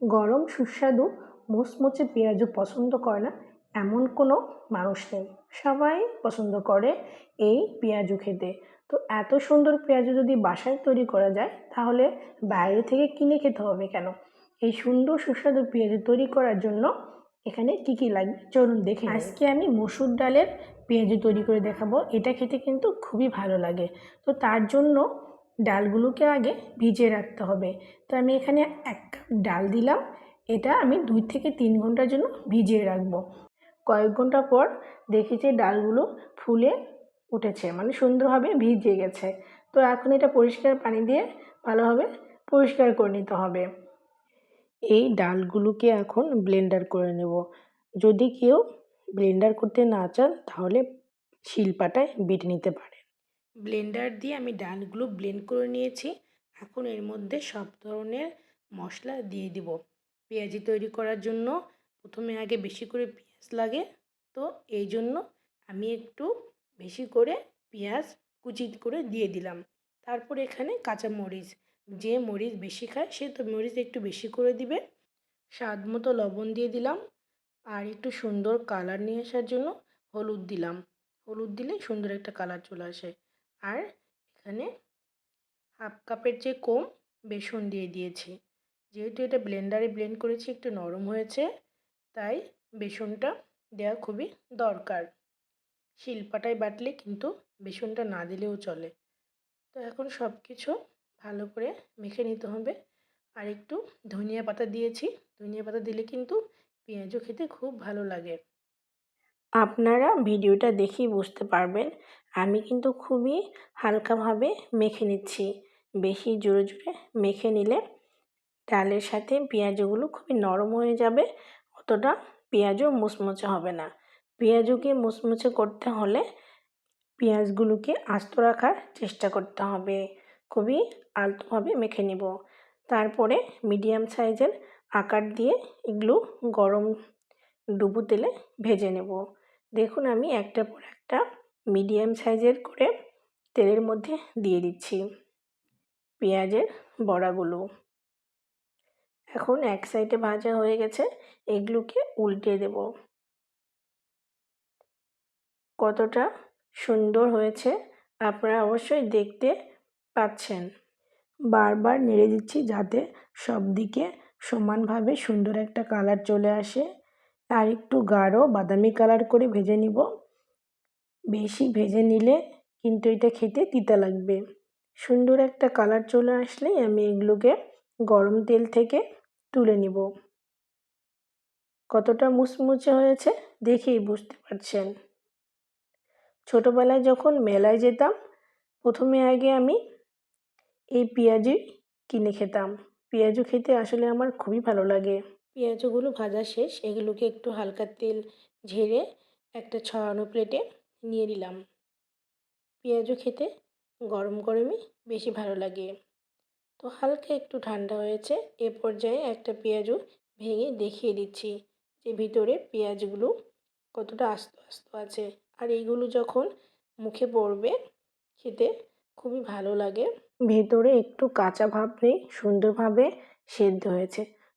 গরম, সুস্বাদু, মুচমুচে পেঁয়াজু পছন্দ করে না এমন কোনো মানুষ নেই। সবাই পছন্দ করে এই পেঁয়াজু খেতে। তো এত সুন্দর পেঁয়াজু যদি বাসায় তৈরি করা যায়, তাহলে বাইরে থেকে কিনে খেতে হবে কেন? এই সুন্দর, সুস্বাদু পেঁয়াজু তৈরি করার জন্য এখানে কি কি লাগবে? চলুন দেখে আজকে আমি মসুর ডালের পেঁয়াজু তৈরি করে দেখাবো। এটা খেতে কিন্তু খুবই ভালো লাগে। তো তার জন্য ডালগুলোকে আগে ভিজিয়ে রাখতে হবে। তো আমি এখানে এক কাপ ডাল দিলাম। এটা আমি দুই থেকে তিন ঘণ্টার জন্য ভিজিয়ে রাখব। কয়েক ঘণ্টা পর দেখি যে ডালগুলো ফুলে উঠেছে মানে সুন্দরভাবে ভিজে গেছে। তো এখন এটা পরিষ্কার পানি দিয়ে ভালোভাবে পরিষ্কার করে নিতে হবে। এই ডালগুলোকে এখন ব্লেন্ডার করে নেব। যদি কেউ ব্লেন্ডার করতে না চান, তাহলে শিলপাটায় বেটে নিতে পারেন। ব্লেন্ডার দিয়ে আমি ডালগুলো ব্লেন্ড করে নিয়েছি। এখন এর মধ্যে সব ধরনের মশলা দিয়ে দিব। পেঁয়াজি তৈরি করার জন্য প্রথমে আগে বেশি করে পেঁয়াজ লাগে। তো এই জন্য আমি একটু বেশি করে পেঁয়াজ কুচি করে দিয়ে দিলাম। তারপর এখানে কাঁচা মরিচ, যে মরিচ বেশি খায় সে তো মরিচ একটু বেশি করে দিবে। স্বাদ মতো লবণ দিয়ে দিলাম। আর একটু সুন্দর কালার নিয়ে আসার জন্য হলুদ দিলাম। হলুদ দিলে সুন্দর একটা কালার চলে আসে। আর এখানে হাফ কাপের যে কম বেসন দিয়ে দিয়েছি। যেহেতু এটা ব্লেন্ডারে ব্লেন্ড করেছি, একটু নরম হয়েছে, তাই বেসনটা দেওয়া খুবই দরকার। শিলপাটায় বাটলে কিন্তু বেসনটা না দিলেও চলে। তো এখন সব কিছু ভালো করে মেখে নিতে হবে। আর একটু ধনিয়া পাতা দিয়েছি। ধনিয়া পাতা দিলে কিন্তু পেঁয়াজও খেতে খুব ভালো লাগে। আপনারা ভিডিওটা দেখেই বুঝতে পারবেন। আমি কিন্তু খুবই হালকাভাবে মেখে নিচ্ছি। বেশি জোরে জোরে মেখে নিলে ডালের সাথে পেঁয়াজগুলো খুবই নরম হয়ে যাবে, অতটা পেঁয়াজও মুচমুচে হবে না। পেঁয়াজকে মুচমুচে করতে হলে পেঁয়াজগুলোকে আস্ত রাখার চেষ্টা করতে হবে। খুবই আলতোভাবে মেখে নেব। তারপরে মিডিয়াম সাইজের আকার দিয়ে এগুলো গরম ডুবু তেলে ভেজে নেব। দেখুন, আমি একটা পর একটা মিডিয়াম সাইজের করে তেলের মধ্যে দিয়ে দিচ্ছি পেঁয়াজের বড়াগুলো। এখন এক সাইডে ভাজা হয়ে গেছে, এগুলোকে উল্টে দেব। কতটা সুন্দর হয়েছে, আপনারা অবশ্যই দেখতে পাচ্ছেন। বারবার নেড়ে দিচ্ছি যাতে সব দিকে সমানভাবে সুন্দর একটা কালার চলে আসে। আর একটু গাঢ় বাদামি কালার করে ভেজে নিব। বেশি ভেজে নিলে কিন্তু এটা খেতে তিতা লাগবে। সুন্দর একটা কালার চলে আসলেই আমি এগুলোকে গরম তেল থেকে তুলে নিব। কতটা মুচমুচে হয়েছে দেখেই বুঝতে পারছেন। ছোটোবেলায় যখন মেলায় যেতাম, প্রথমে আগে আমি এই পেঁয়াজি কিনে খেতাম। পেঁয়াজু খেতে আসলে আমার খুবই ভালো লাগে। পেঁয়াজগুলো ভাজা শেষ, এগুলোকে একটু হালকা তেল ঝেড়ে একটা ছড়ানো প্লেটে নিয়ে নিলাম। পেঁয়াজু খেতে গরম গরমই বেশি ভালো লাগে। তো হালকা একটু ঠান্ডা হয়েছে, এ পর্যায়ে একটা পেঁয়াজু ভেঙে দেখিয়ে দিচ্ছি যে ভিতরে পেঁয়াজগুলো কতটা আস্ত আস্ত আছে। আর এইগুলো যখন মুখে পড়বে, খেতে খুবই ভালো লাগে। ভেতরে একটু কাঁচা ভাব নেই, সুন্দরভাবে সেদ্ধ হয়েছে।